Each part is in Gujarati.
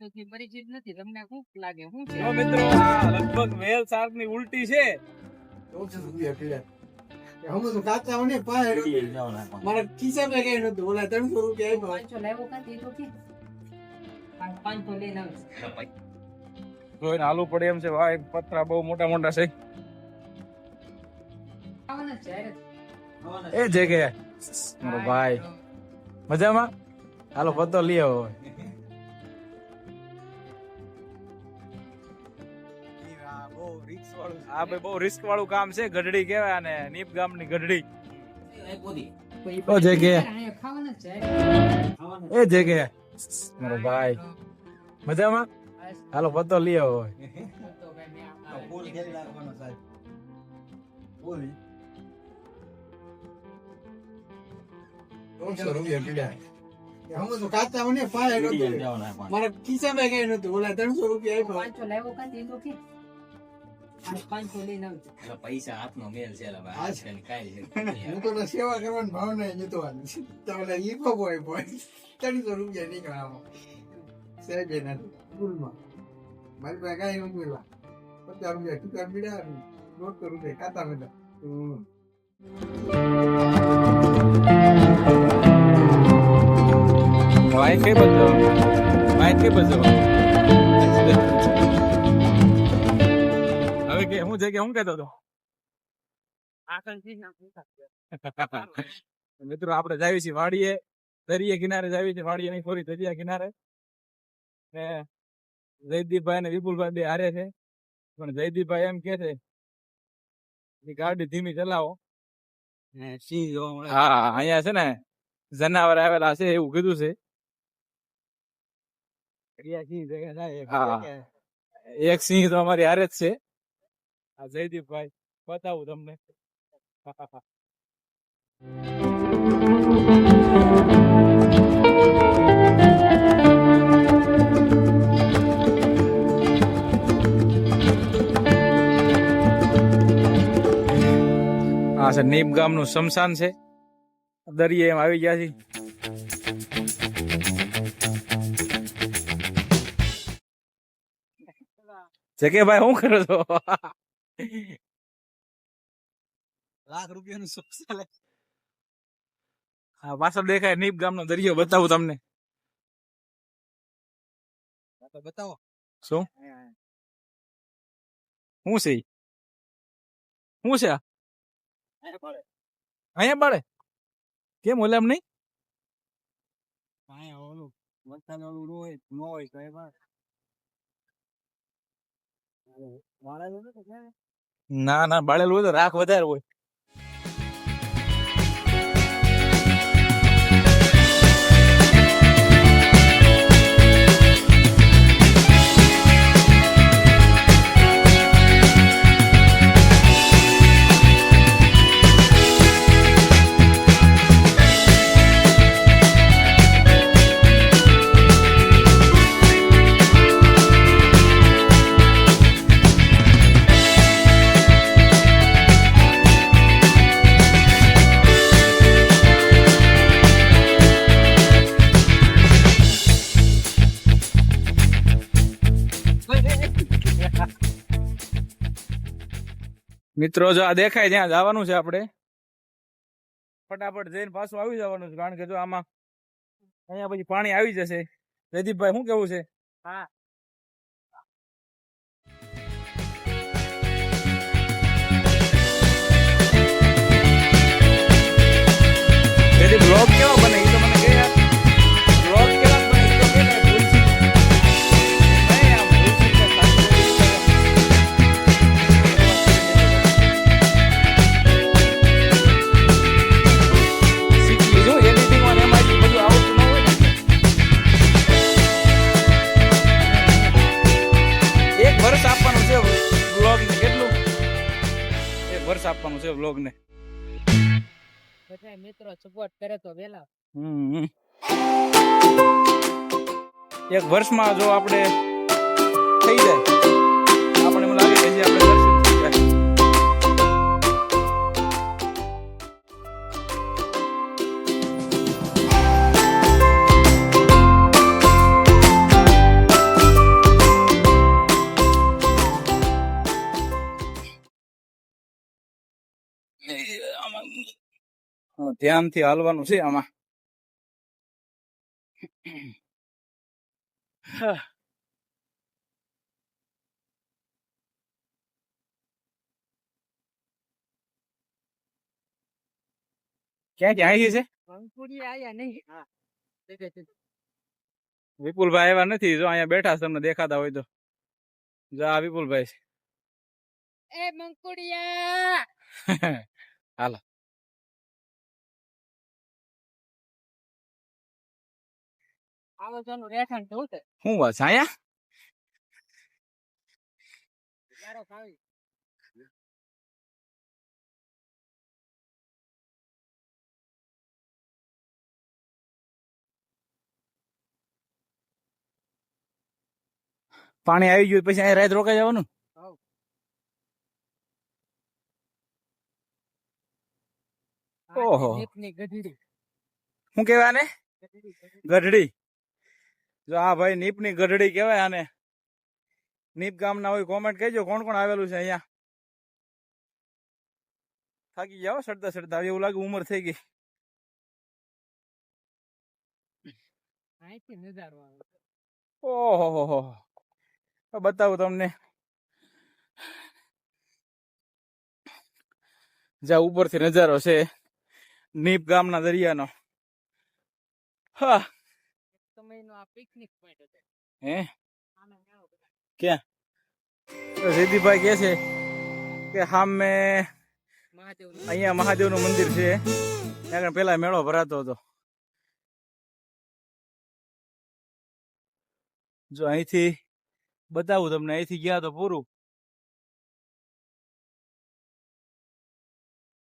પરિચિત નથી તમને શું લાગે? શું છે? મિત્રો આ લગભગ વેલ શાર્કની ઉલટી છે ચૌદસો રૂપિયા પીડા એમ છે ભાઈ પતરા બહુ મોટા મોટા છે. એ જગ્યા ભાઈ. મજામાં? હાલો પત્તો લઈ આવો આ ભાઈ બહુ રિસ્ક વાળું કામ છે ગઢડી કહેવાય અને નીપ ગામની ગઢડી. ઓ. એ જગે મારો ભાઈ. મજામાં? હાલો પતો લઈ આવો રૂપિયા પીડા. અમે તો કાચા મને પાસે નતું મારા ખિસ્સામાં કઈ નતું ઓલા ત્રણસો રૂપિયા આપ્યા. પાંચસો લઈને આવે પૈસા હાથનો મેલ છે. આજકાલ કાંઈ છે હું તો ના સેવા કરવાની ભાવના નતો તો ઓલા ઈ પગો આપ્યો ત્રણસો રૂપિયા નીકળ્યા સાહેબ એના સ્કૂલમાં મારી પાસે કાંઈ નતું પચાસ રૂપિયા ટૂંકા પીડા દોઢસો રૂપિયા ખાતા મેળા હમ કઈ બધો કઈ હવે કે હું કહેતો હતો. મિત્રો આપણે જાવી છીએ વાડીએ દરિયે કિનારે જાવી છીએ વાડીએ નહીં થોડી દરિયા કિનારે ને જયદીપભાઈ અને વિપુલભાઈ બે હારે છે પણ જયદીપભાઈ એમ કે છે ગાડી ધીમી ચલાવો હા અહીંયા છે ને જનાવર આવેલા છે એવું કીધું છે. એક સિંહ તો અમારી હારે જ છે આ જયદીપભાઈ બતાવું તમને. આ છે નીમ ગામનું શમશાન છે. દરિયે એમ આવી ગયા છે જકે ભાઈ શું કરો છો? લાખ રૂપિયાનું સુખ ચાલે? હા પાછળ દેખાય નીપ ગામનો દરિયો બતાવું તમને. બતાવો. શું? શું છે શું છે? અહીંયા પડે. કેમ ઓલે એમ નહીં? પાયા ઓલું વરસાદ ઓલું ન હોય ન હોય તો ક્યારે? ના ના બાળેલું હોય તો રાખ વધારે હોય. મિત્રો જો આ દેખાય ત્યાં જવાનું છે આપણે. ફટાફટ જઈને પાછું આવી જવાનું છે કારણ કે જો આમાં અહીંયા પછી પાણી આવી જશે. જયદીપભાઈ શું કેવું છે? હા. જયદીપ બ્લોગ કેવો બને? બધા મિત્રો સપોર્ટ કરે તો વેલા. એક વર્ષમાં જો આપણે થઈ જાય આપણે એમ લાગે કે આપણે ધ્યાનથી હાલવાનું છે આમાં. ક્યાં ક્યાં આવી છે. વિપુલભાઈ એવા નથી જો અહીંયા બેઠા તમને દેખાતા હોય તો. જા વિપુલભાઈ. એ મંકુડિયા હાલો. છે શું વાત ખાવી પાણી આવી ગયું પછી અહીંયા રાત રોકાઈ જવાનું? ઓહો. ની ગઢડી. શું ગઢડી ગઢડી. ગઢડી. જો આ ભાઈ નીપની ગઢડી કહેવાય આને. નીપ ગામના હોય કોમેન્ટ કહેજો કોણ કોણ આવેલું છે અહીંયા? થાકી જાવ સડતા સડતા એવું લાગે ઉંમર થઈ ગઈ. ઓહો હો હો હો બતાવું તમને. જ્યાં ઉપરથી નજારો છે નીપ ગામના દરિયાનો. હા સમયનો આ પિકનિક પોઈન્ટ હતો હે? ક્યાં? જયદીપભાઈ કે છે કે સામે અહીંયા મહાદેવનું મંદિર છે. ત્યાં પેલા મેળો ભરાતો હતો. જો અહીંથી બતાવું તમને અહીંથી ગયા તો પૂરું.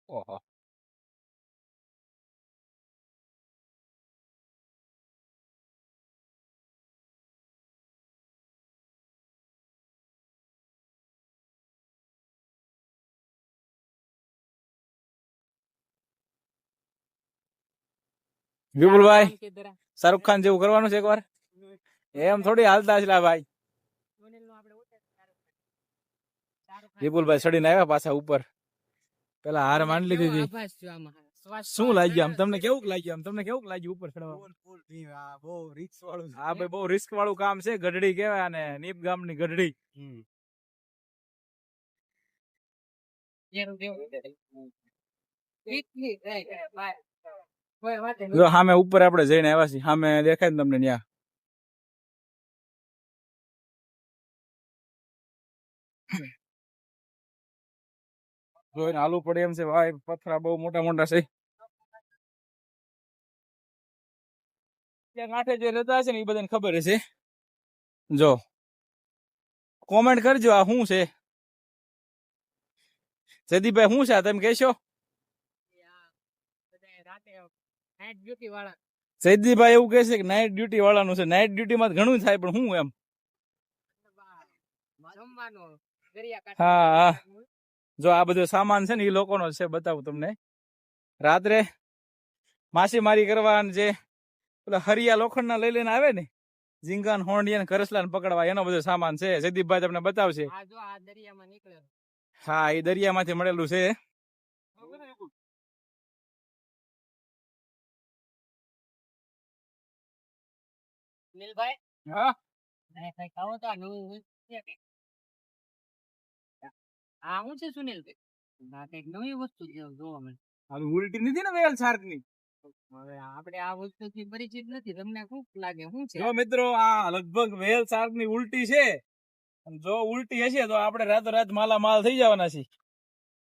ઓહો. વિપુલભાઈ શાહરુખ ખાન જેવું કરવાનું છે એકવાર? એમ થોડી હાલતા છે ભાઈ. વિપુલભાઈ ચડીને આવ્યા પાછા ઉપર. પેલા હાર માંડી લીધી હતી. શું લાગ્યું આમ? તમને કેવું લાગ્યું આમ? તમને કેવું લાગ્યું ઉપર ચડવા? બહુ વાળું હા ભાઈ બહુ રિસ્ક વાળું કામ છે ગઢડી કેવાય અને નીપ ગામની ગઢડી. જેનું જો સામે ઉપર આપણે જઈને આવ્યા છીએ સામે દેખાય ને તમને ત્યાં જોઈને હાલવું પડે એમ છે, ભાઈ, પથરા બહુ મોટા મોટા છે. ત્યાં કાંઠે જે રહેતા હશે ને એ બધાને ખબર હશે. જો કોમેન્ટ કરજો આ શું છે. જયદીપભાઈ, શું છે આ તમે કહેશો આ બધાય રાતે નાઇટ ડ્યુટી વાળા. સૈદીભાઈ એવું કહે છે કે નાઇટ ડ્યુટી વાળાનું છે. નાઇટ ડ્યુટીમાં ઘણું થાય પણ હું એમ? હા, હા. જો આ બધો સામાન છે ને એ લોકોનો છે બતાવું તમને. રાત્રે માછીમારી કરવા જે પેલા હરિયા લોખંડના લઈ લઈને આવે ને ઝીંગાન હોંડિયા કરસલાને પકડવા એનો બધો સામાન છે. જયદીપભાઈ તમને બતાવશે. હા એ દરિયામાંથી મળેલું છે. નીલભાઈ હા? મને કઈ ખાવો તો આ નવું નવું છે કંઈક. આ શું છે સુનિલભાઈ? આ કંઈક નવી વસ્તુ જોવા મળે. હાલ ઉલટી નથી ને વેલ શાર્કની હવે આપણે આ વસ્તુથી પરિચિત નથી તમને શું લાગે. શું છે? જો મિત્રો આ લગભગ વેલ ઉલટી છે. જો ઉલટી હશે તો આપણે રાતોરાત માલા માલ થઈ જવાના છીએ.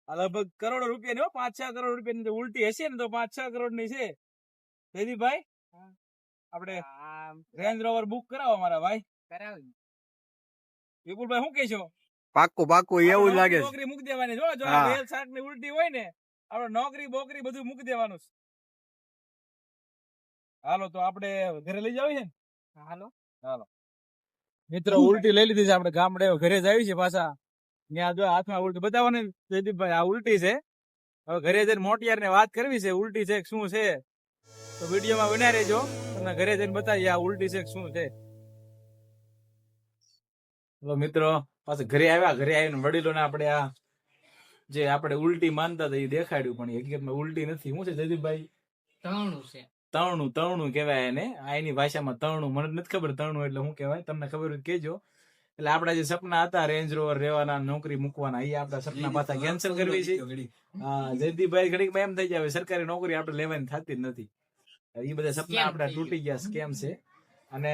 આ લગભગ કરોડો રૂપિયાની હો પાંચ છ કરોડ રૂપિયાની ની ઉલટી હશે ને તો પાંચ છ કરોડની છે. જયદીપભાઈ? હા. આપણે રેન્જ રોવર બુક કરાવો મારા ભાઈ. કરાવી વિપુલભાઈ શું કહેશો? પાક્કું પાક્કું એવું લાગે છે. નોકરી મૂકી દેવાની જો જો રેલ વેલની ઉલટી હોય ને આપણે નોકરી બોકરી બધું મૂકી દેવાનું છે. હાલો તો આપણે ઘરે લઈ જાવી છે ને? હાલો. મિત્રો ઉલટી લઈ લીધી છે આપણે ગામડે ઘરે જ આવી છે પાછા. ત્યાં જો હાથમાં ઉલટી બતાવવાની જયદીપભાઈ આ ઉલટી છે. હવે ઘરે જઈને મોટિયાર ને વાત કરવી છે ઉલટી છે શું છે? તો વિડીયોમાં બનાવી રહેજો. તમને ઘરે જઈને બતાવીએ આ ઉલટી છે શું છે. તો મિત્રો પાછા ઘરે આવ્યા ઘરે આવીને વડીલોને આપણે આ જે આપણે ઉલટી માનતા હતા એ દેખાડ્યું પણ હકીકતમાં ઉલટી નથી. શું છે જયદીપભાઈ? ત્રણું છે. તણું તણું કહેવાય એને. આ એની ભાષામાં તરણું મને નથી ખબર તણું એટલે શું કહેવાય? તમને ખબર હોય કેજો એટલે આપણા જે સપના હતા રેન્જ રોવર રહેવાના નોકરી મૂકવાના એ આપણા સપના પાછા કેન્સલ કરવી છે. હા જયદીપભાઈ ઘડીકમાં એમ થઈ જાય સરકારી નોકરી આપણે લેવાની થતી જ નથી. એ બધા સપના આપણા તૂટી ગયા. સ્કેમ છે. અને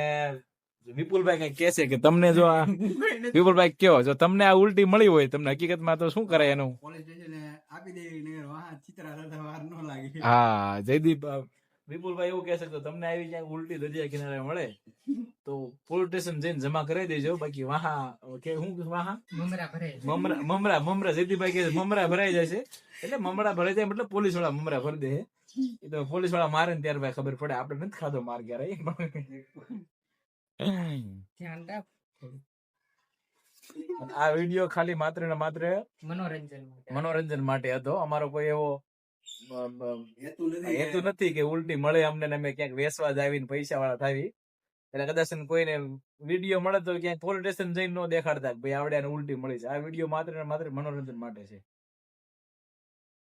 વિપુલભાઈ કઈ કહેશે કે તમને જો આ વિપુલભાઈ કયો જો તમને આ ઉલટી મળી હોય તમને હકીકતમાં તો શું કરાય એનું? પોલીસ સ્ટેશને આપી દેવી નગર વાહ ચિત્રા થતા વાર ન લાગે. હા જયદીપ વિપુલભાઈ એવું કહેશે તો તમને આવી ક્યાંક ઉલટી દરિયા કિનારે મળે તો પોલીસ સ્ટેશન જઈને જમા કરાવી દેજો બાકી વાહા કે હું વાહા? મમરા ભરાય મમરા મમરા મમરા જયદીપભાઈ કે છે, મમરા ભરાઈ જશે. એટલે મમરા ભરાઈ જાય મતલબ પોલીસવાળા મમરા ભરી દે એ તો પોલીસવાળા મારે ને ત્યાર ભાઈ ખબર પડે. આપણે નથી ખાધો માર ક્યારે ધ્યાન રાખ. આ વીડિયો ખાલી માત્ર ને માત્ર મનોરંજન માટે. મનોરંજન માટે હતો. અમારો કોઈ એવો હેતુ નથી કે ઉલટી મળે અમને અમે ક્યાંક વેસવા જ આવીને પૈસા વાળા થાવી. એટલે કદાચ કોઈને વીડિયો મળે તો ક્યાંક પોલીસ સ્ટેશન જઈને ન દેખાડતા કે ભાઈ આવડે ઉલટી મળી છે આ વીડિયો માત્ર ને માત્ર મનોરંજન માટે છે.